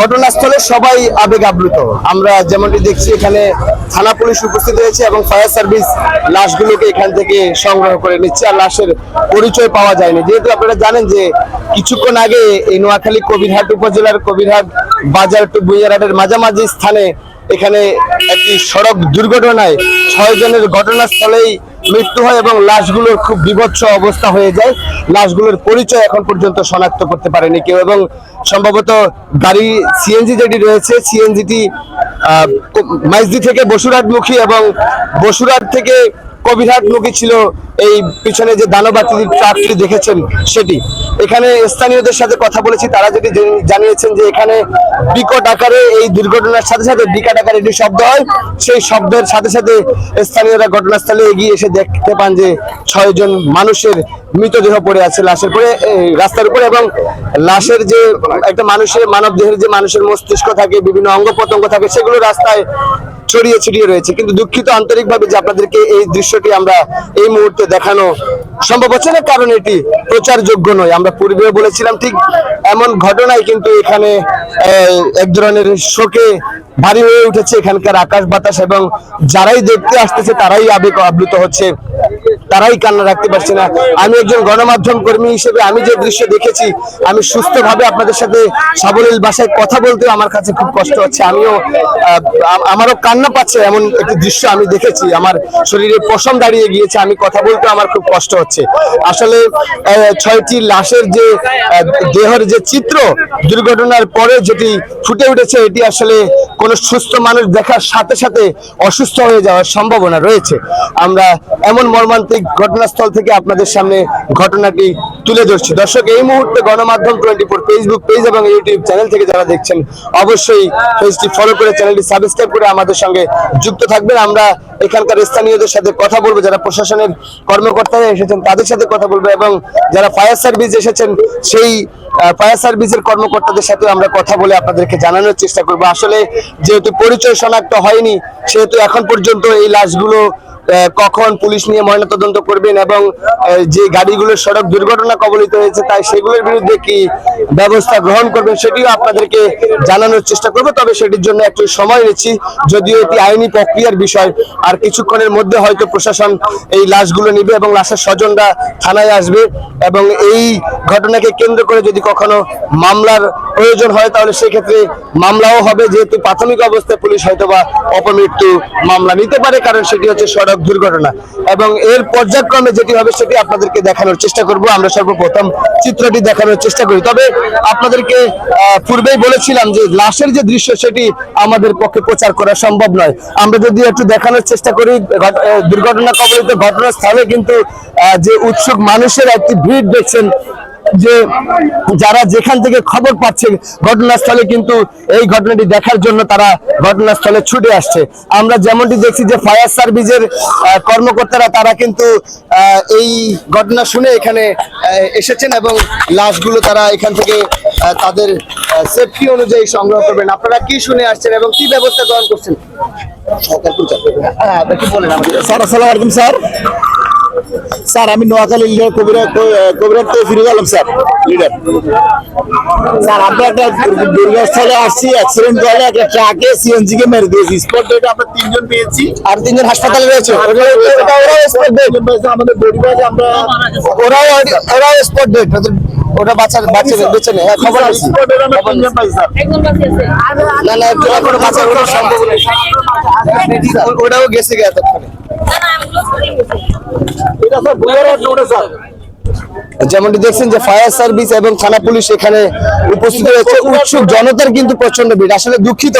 ঘটনাস্থলে সবাই আবেগ আপ্লুত। আমরা যেমনটি দেখছি, এখানে থানা পুলিশ উপস্থিত হয়েছে এবং ফায়ার সার্ভিস লাশগুলোকে এখান থেকে সংগ্রহ করে নিচ্ছে আর লাশের পরিচয় পাওয়া যায়নি। যেহেতু আপনারা জানেন যে কিছুক্ষণ আগে এই নোয়াখালী কবিরহাট উপজেলার কবিরহাট বাজার টু বুইয়ারহাটের মাঝামাঝি স্থানে এখানে একটি সড়ক দুর্ঘটনায় ছয় জনের ঘটনাস্থলেই মৃত্যু হয় এবং লাশগুলোর খুব বিভৎস অবস্থা হয়ে যায়। লাশগুলোর পরিচয় এখন পর্যন্ত শনাক্ত করতে পারেনি কেউ এবং সম্ভবত গাড়ি সিএনজি যেটি রয়েছে, সিএনজিটি মাইজদি থেকে বসুরহাটমুখী এবং বসুরহাট থেকে কবিরহাটমুখী ছিল এই পিছনে যে দানবাতি ট্রাকটি দেখেছেন সেটি। এখানে স্থানীয়দের সাথে কথা বলেছি, তারা জেনে- জানিয়েছেন যে এখানে বিকট আকারে এই দুর্ঘটনার সাথে সাথে, বিকট আকারে একটি শব্দ হয়, সেই শব্দের সাথে সাথে স্থানীয়রা ঘটনাস্থলে এগিয়ে এসে দেখতে পান যে ছয়জন মানুষের মৃতদেহ পড়ে আছে লাশের পরে রাস্তার উপরে এবং লাশের যে একটা মানুষের মানব দেহের যে মানুষের মস্তিষ্ক থাকে, বিভিন্ন অঙ্গ প্রত্যঙ্গ থাকে, সেগুলো রাস্তায় ছড়িয়ে ছড়িয়ে রয়েছে। কিন্তু দুঃখিত আন্তরিকভাবে যে আপনাদেরকে এই দৃশ্যটি আমরা এই মুহূর্তে দেখানো সম্ভব হচ্ছে না, কারণ এটি প্রচারযোগ্য নয়। আমরা পূর্বে বলেছিলাম, ঠিক এমন ঘটনায় কিন্তু এখানে এক ধরনের শোকে ভারী হয়ে উঠেছে। এখানকার আকাশ বাতাস এবং যারাই দেখতে আসতেছে, তারাই আবেগ আপ্লুত হচ্ছে। তারাই কান্না রাখতে পারছে না। আমি একজন গণমাধ্যম কর্মী হিসেবে আমি যে দৃশ্য দেখেছি, আমি সুস্থভাবে আপনাদের সাথে সাবলীল ভাষায় কথা বলতে আমার কাছে খুব কষ্ট হচ্ছে। আমিও আমারও কান্না পাচ্ছে এমন একটি দৃশ্য আমি দেখেছি। আমার শরীরে পশম দাঁড়িয়ে গিয়েছে, আমি কথা বলতে আমার খুব কষ্ট হচ্ছে। আসলে ছয়টি লাশের যে দেহের যে চিত্র, দুর্ঘটনার পরে যেটি ফুটে উঠেছে, এটি আসলে কোনো সুস্থ মানুষ দেখার সাথে সাথে অসুস্থ হয়ে যাওয়ার সম্ভাবনা রয়েছে। আমরা এমন মর্মান্তিক ঘটনাস্থল থেকে আপনাদের সামনে ঘটনাটি তুলে ধরছি। দর্শক, এই মুহূর্তে গণমাধ্যম টোয়েন্টি ফোর ফেসবুক পেজ এবং ইউটিউব চ্যানেল থেকে যারা দেখছেন, অবশ্যই পেজটি ফলো করে চ্যানেলটি সাবস্ক্রাইব করে আমাদের সঙ্গে যুক্ত থাকবেন। আমরা এখানকার স্থানীয়দের সাথে কথা বলব, যারা প্রশাসনের কর্মকর্তারা এসেছেন তাদের সাথে কথা বলব এবং যারা ফায়ার সার্ভিস এসেছেন, সেই ফায়ার সার্ভিসের কর্মকর্তাদের সাথে আমরা কথা বলে আপনাদেরকে জানানোর চেষ্টা করব। আসলে যেহেতু পরিচয় শনাক্ত হয়নি, সেহেতু এখন পর্যন্ত এই লাশগুলো কখন পুলিশ নিয়ে ময়নাতদন্ত করবেন এবং যে গাড়িগুলো সড়ক দুর্ঘটনা কবলিত হয়েছে, তাই সেগুলোর বিরুদ্ধে কি ব্যবস্থা গ্রহণ করবেন সেটিও আপনাদেরকে জানানোর চেষ্টা করব, তবে সেটির জন্য একটু সময় নিচ্ছি। যদিও এটি আইনি প্রক্রিয়ার বিষয়, আর কিছুক্ষণের মধ্যে হয়তো প্রশাসন এই লাশগুলো নিবে এবং লাশের স্বজনরা থানায় আসবে এবং এই ঘটনাকে কেন্দ্র করে যদি কখনো মামলার প্রয়োজন হয়, তাহলে সেক্ষেত্রে মামলাও হবে। যেহেতু প্রাথমিক অবস্থায় পুলিশ হয়তোবা অপমৃত্যু মামলা নিতে পারে, কারণ সেটি হচ্ছে সড়ক দুর্ঘটনা। এবং এর পর্যায়ক্রমে যেটি হবে, সেটি আপনাদেরকে দেখানোর চেষ্টা করব। আমরা সর্বপ্রথম চিত্রটি দেখানোর চেষ্টা করি। তবে আপনাদেরকে পূর্বেই বলেছিলাম যে লাশের যে দৃশ্য সেটি আমাদের পক্ষে প্রচার করা সম্ভব নয়। আমরা যদি একটু দেখানোর চেষ্টা করি দুর্ঘটনা কবলিত ঘটনাস্থলে কিন্তু যে উৎসুক মানুষের একটি ভিড় দেখছেন যে যারা যেখান থেকে খবর পাচ্ছে ঘটনাস্থলে কিন্তু এই ঘটনাটি দেখার জন্য তারা ঘটনাস্থলে ছুটে আসছে। আমরা যেমনটি দেখছি যে ফায়ার সার্ভিসের কর্মকর্তারা তারা কিন্তু আহ, এই ঘটনা শুনে এখানে এসেছেন এবং লাশগুলো তারা এখান থেকে তাদের সেফটি অনুযায়ী সংগ্রহ করবেন। আপনারা কি শুনে আসছেন এবং কি ব্যবস্থা গ্রহণ করছেন? হ্যাঁ কি বলেন আমাদের স্যার আসসালামু আলাইকুম স্যার। স্যার আমি নোয়াখালী লিডার কবিরা কবিরাট থেকে ফিরে গেলাম স্যার লিডার। স্যার আমরা একটা দুর্ঘটনাস্থলে আসছি অ্যাক্সিডেন্ট হলে একটা ট্রাকে সিএনজি কে মেরে দিয়েছি। স্পট ডেটে আমরা তিনজন পেয়েছি। আর তিনজন হাসপাতালে রয়েছে। ওটা ওটা ওরাও স্পট ডেট আমাদের পরিবার আমরা ওরাও ওরাও স্পট ডেট ওটা বাচ্চা বাচ্চা বেঁচে নেই হ্যাঁ, খবর আছে। আছে। না না এখনও বাচ্চা ওটা সম্ভব ওটাও গেছে গে এতক্ষণে না না আমি ক্লোজ করে গেছি এটা স্যার বুয়ারহাট রোডে স্যার যেমনটি দেখছেন যে ফায়ার সার্ভিস এবং থানা পুলিশ এখানে উপস্থিত হয়েছে। উৎসুক জনতার কিন্তু প্রচণ্ড ভিড়। আসলে দুঃখিত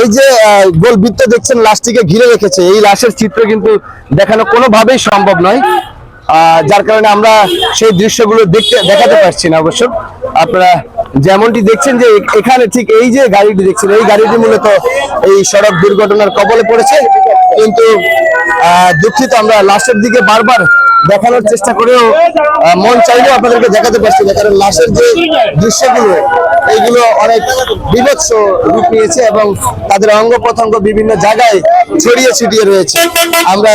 এই যে গোল বৃত্ত দেখছেন লাশটিকে ঘিরে রেখেছে। এই লাশের চিত্র কিন্তু দেখানো কোনোভাবেই সম্ভব নয়। যার কারণে আমরা সেই দৃশ্যগুলো দেখতে দেখাতে পারছি না অবশ্য। আপনারা যেমনটি দেখছেন যে এখানে ঠিক এই যে গাড়িটি দেখছেন এই গাড়িটি মূলত এই সড়ক দুর্ঘটনার কবলে পড়েছে। কিন্তু দুঃখিত, আমরা লাশের দিকে বারবার দেখানোর চেষ্টা করেও মন চাইলেও আপনাদেরকে দেখাতে পারছি না, কারণ লাশের যে দৃশ্যগুলো, এইগুলো অনেক বিভৎস রূপ নিয়েছে এবং তাদের অঙ্গ প্রত্যঙ্গ বিভিন্ন জায়গায় ছড়িয়ে ছিটিয়ে রয়েছে। আমরা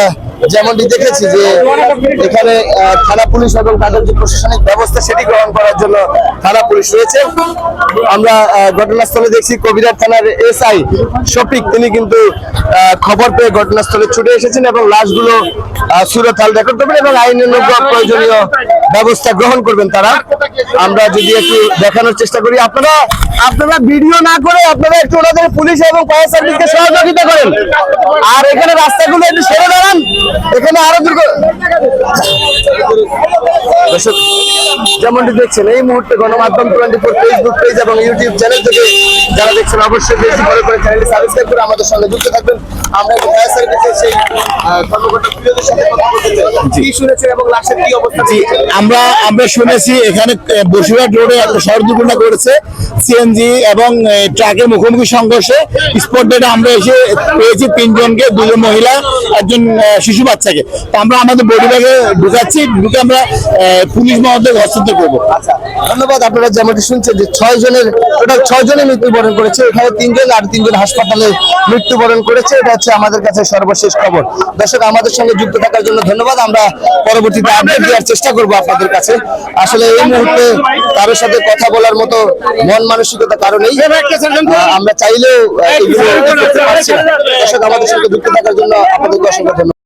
যেমনটি দেখেছি যে এখানে থানা পুলিশ এবং তাদের যে প্রশাসনিক ব্যবস্থা সেটি গ্রহণ করার জন্য থানা পুলিশ রয়েছে। আমরা ঘটনাস্থলে দেখছি কবিরাট থানার এসআই শফিক। তিনি কিন্তু খবর পেয়ে ঘটনাস্থলে ছুটে এসেছেন এবং লাশগুলো সুরতাল রেকর্ড করবেন এবং আইনানুগ প্রয়োজনীয় ব্যবস্থা গ্রহণ করবেন তারা। আমরা যদি একটু দেখানোর চেষ্টা করি, আপনারা আপনারা ভিডিও না করে আপনারা একটু ওনাদের পুলিশ এবং ফায়ার সার্ভিসকে সহযোগিতা করেন। আর এখানে রাস্তাগুলো একটু সেরে দাঁড়ান। এখানে আরও দর্শক যেমনটি দেখছেন এই মুহূর্তে গণমাধ্যম টোয়েন্টি ফোর ফেসবুক পেজ এবং ইউটিউব চ্যানেল থেকে যারা দেখছেন অবশ্যই বেশি করে করে চ্যানেলটি সাবস্ক্রাইব করে আমাদের সঙ্গে যুক্ত থাকবেন। আমরা একটু ফায়ার সার্ভিসের সেই কর্মকর্তা প্রিয়দের সাথে কথা বলতে চাই। কি শুনেছেন এবং লাশের কি অবস্থা আমরা আমরা শুনেছি এখানে বসিরহাট রোডে একটা সড়ক দুর্ঘটনা করেছে সিএনজি এবং ট্রাকের মুখোমুখি সংঘর্ষে স্পট ডেটে আমরা এসে পেয়েছি তিনজনকে, দুজন মহিলা, একজন শিশু বাচ্চাকে। তো আমরা আমাদের বডি ব্যাগে ঢুকাচ্ছি, ঢুকে আমরা পুলিশ মহোদয় হস্তান্তর করব। আচ্ছা ধন্যবাদ। আপনারা যেমনটি শুনছেন যে ছয় জনের, টোটাল ছয় জনের মৃত্যুবরণ করেছে। এখানে তিনজন আর তিনজন হাসপাতালে মৃত্যুবরণ করেছে। এটা হচ্ছে আমাদের কাছে সর্বশেষ খবর। দর্শক, আমাদের সঙ্গে যুক্ত থাকার জন্য ধন্যবাদ। আমরা পরবর্তীতে আপডেট দেওয়ার চেষ্টা করব আপনাদের কাছে। আসলে এই মুহূর্তে কারোর সাথে কথা বলার মতো মন মানসিকতা কারণেই আমরা চাইলেও আহ, এগুলো করতে পারছি না। দর্শক আমাদের সঙ্গে যুক্ত থাকার জন্য আপনাদেরকে অসংখ্য ধন্যবাদ।